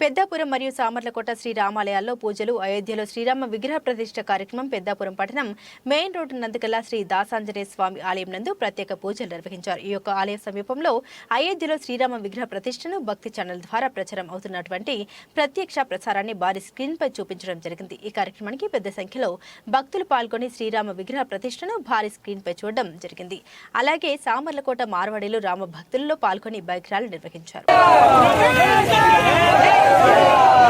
పెద్దాపురం మరియు సామర్లకోట శ్రీ రామాలయాల్లో పూజలు అయోధ్యలో శ్రీరామ విగ్రహ ప్రతిష్ట కార్యక్రమం పెద్దాపురం పట్టణం మెయిన్ రోడ్డు నందుకల శ్రీ దాసాంజనేయ స్వామి ఆలయం నందు ప్రత్యేక పూజలు నిర్వహించారు. ఈ యొక్క ఆలయ సమీపంలో అయోధ్యలో శ్రీరామ విగ్రహ ప్రతిష్టను భక్తి ఛానల్ ద్వారా ప్రచారం అవుతున్నటువంటి ప్రత్యక్ష ప్రసారాన్ని భారీ స్క్రీన్ పై చూపించడం జరిగింది. ఈ కార్యక్రమానికి పెద్ద సంఖ్యలో భక్తులు పాల్గొని శ్రీరామ విగ్రహ ప్రతిష్టను భారీ స్క్రీన్ పై చూడడం జరిగింది. అలాగే సామర్లకోట మార్వాడీలు రామ భక్తులలో పాల్గొని బైక్ ర్యాలీ నిర్వహించారు. Yeah.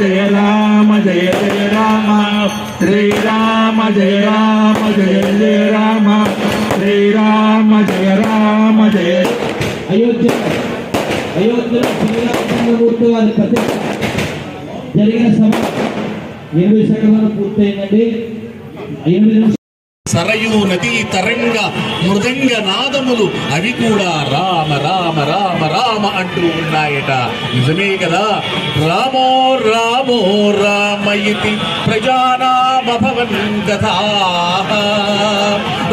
జయ రామ జయ జయ రామ శ్రీరామ జయ రామ జయ జయ రామ శ్రీరామ జయ రామ జయ అయోధ్య అయోధ్యలో శ్రీరామచంద్రమూర్తి వారి ప్రతిష్ట జరిగిన సభ ఎనిమిది సెకండ్లలో పూర్తయిందండి. ఎనిమిది సరయూ నదీ తరంగ మృదంగ నాదములు అవి కూడా రామ రామ రామ రామ అంటూ ఉన్నాయట. నిజమే కదా? రామో రామో రామయితి ప్రజానామభవన్ కథా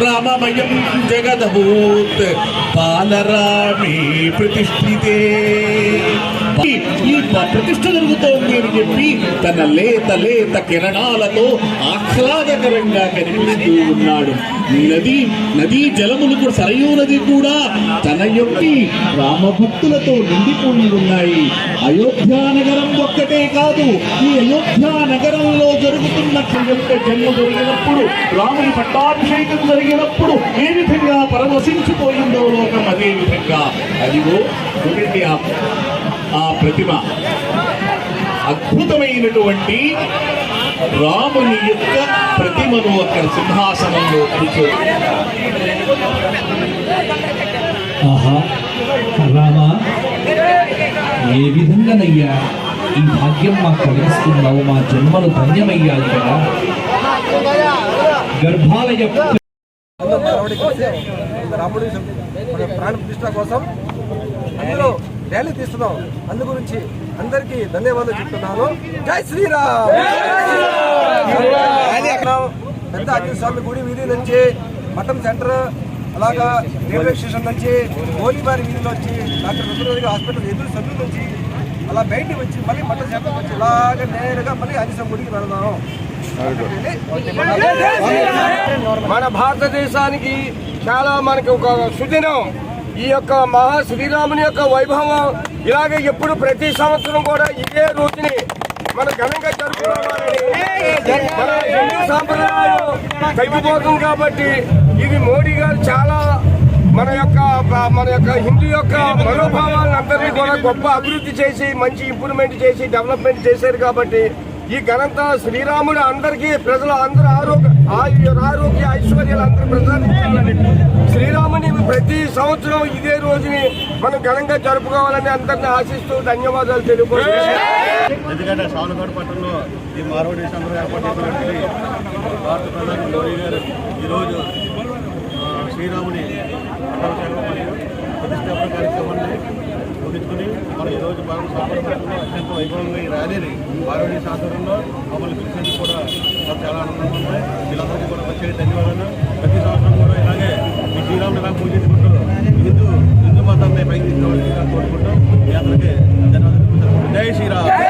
రామమయం జగదభూత్ బాలరామే ప్రతిష్ఠితే. ఈ ప్రతిష్ఠ జరుగుతోంది. అని తన లేత లేత కిరణాలతో ఆహ్లాదకరంగా కనిపిస్తూ ఉన్నాడు. నది నదీ జలములు కూడా సరయూ నది కూడా తన యొక్క రామభక్తులతో నిండిపోయి ఉన్నాయి. అయోధ్యా నగరం ఒక్కటే కాదు ఈ అయోధ్య నగరంలో జరుగుతున్న యొక్క జన్మ జరిగినప్పుడు రాముని పట్టాభిషేకం జరిగినప్పుడు ఏ విధంగా పరవశించిపోయిందో లోకం అదే విధంగా. అదిగో చూడండి ఆ ఆ ప్రతిమ. అద్భుతమైనటువంటి రాముని యొక్క ప్రతిమను అక్కడ సింహాసనంలో కూర్చో రామా ఏ విధంగానయ్యా ఈ భాగ్యం మాకు కలిగిస్తున్నావు మా జన్మలు ధన్యమయ్యాయి కదా. గర్భాలయ రాముడి ప్రాణ ప్రతిష్ట కోసం అందులో ర్యాలీ తీస్తున్నాం. అందు గురించి అందరికీ ధన్యవాదాలు చెప్తున్నాను. జై శ్రీరామ్? పెద్ద ఆంజనేయ స్వామి గుడి వీధి నుంచి మఠం సెంటర్ అలాగా రైల్వే స్టేషన్ నుంచి గోలీబారి వీధిలో వచ్చి డాక్టర్ రుద్రదేవి హాస్పిటల్ ఎదురు సభ్యుల నుంచి అలా బయటికి వచ్చి మళ్ళీ మఠం సెంటర్ వచ్చి ఇలాగ నేరుగా మళ్ళీ ఆంజనేయ స్వామి గుడికి వెళ్దాం మన భారతదేశానికి చాలా మనకి ఒక సుదినం. ఈ యొక్క మహా శ్రీరాముని యొక్క వైభవం ఇలాగే ఎప్పుడు ప్రతి సంవత్సరం కూడా ఇదే రోజుని మన ఘనంగా జరుపుకోవాలని మన హిందూ సాంప్రదాయం తగ్గిపోతుంది కాబట్టి ఇది మోడీ గారు చాలా మన యొక్క మన యొక్క హిందూ యొక్క మనోభావాలను అందరినీ కూడా గొప్ప అభివృద్ధి చేసి మంచి ఇంప్రూవ్మెంట్ చేసి డెవలప్మెంట్ చేశారు కాబట్టి ఈ ఘనత శ్రీరాముడు అందరికీ ప్రజలు అందరూ ఆరోగ్య ఆరోగ్య ఐశ్వర్యాలు అందరూ ప్రజలు శ్రీరాముని ప్రతి సంవత్సరం ఇదే రోజుని మనం ఘనంగా జరుపుకోవాలని అందరిని ఆశిస్తూ ధన్యవాదాలు తెలుపుకుంటున్నాను ఎందుకంటే సాలుగాడు పట్టణంలో ఈ మార్వాడి అందరూ ఏర్పాటు భారత ప్రధాని మోడీ గారు ఈరోజు శ్రీరాముని ప్రతిష్టాపన కార్యక్రమాన్ని ముగించుకుని మనం ఈరోజు భారత సాంప్రదాయంలో వైభవంగా ఈ ర్యాలీని మార్వాడి ఆధ్వర్యంలో మమ్మల్ని పిలిచేందుకు కూడా మాకు చాలా ఆనందంగా ఉంది. వీళ్ళందరికీ కూడా వచ్చే ధన్యవాదాలు. ప్రతి సంవత్సరం కూడా ఇలాగే ఈ శ్రీరాముని ఇలా పూజించుకుంటూ హిందూ హిందూ మతాన్ని పైకి తీసుకోవాలని కోరుకుంటూ మీ అందరికీ ధన్యవాదాలు. జై శ్రీరామ్.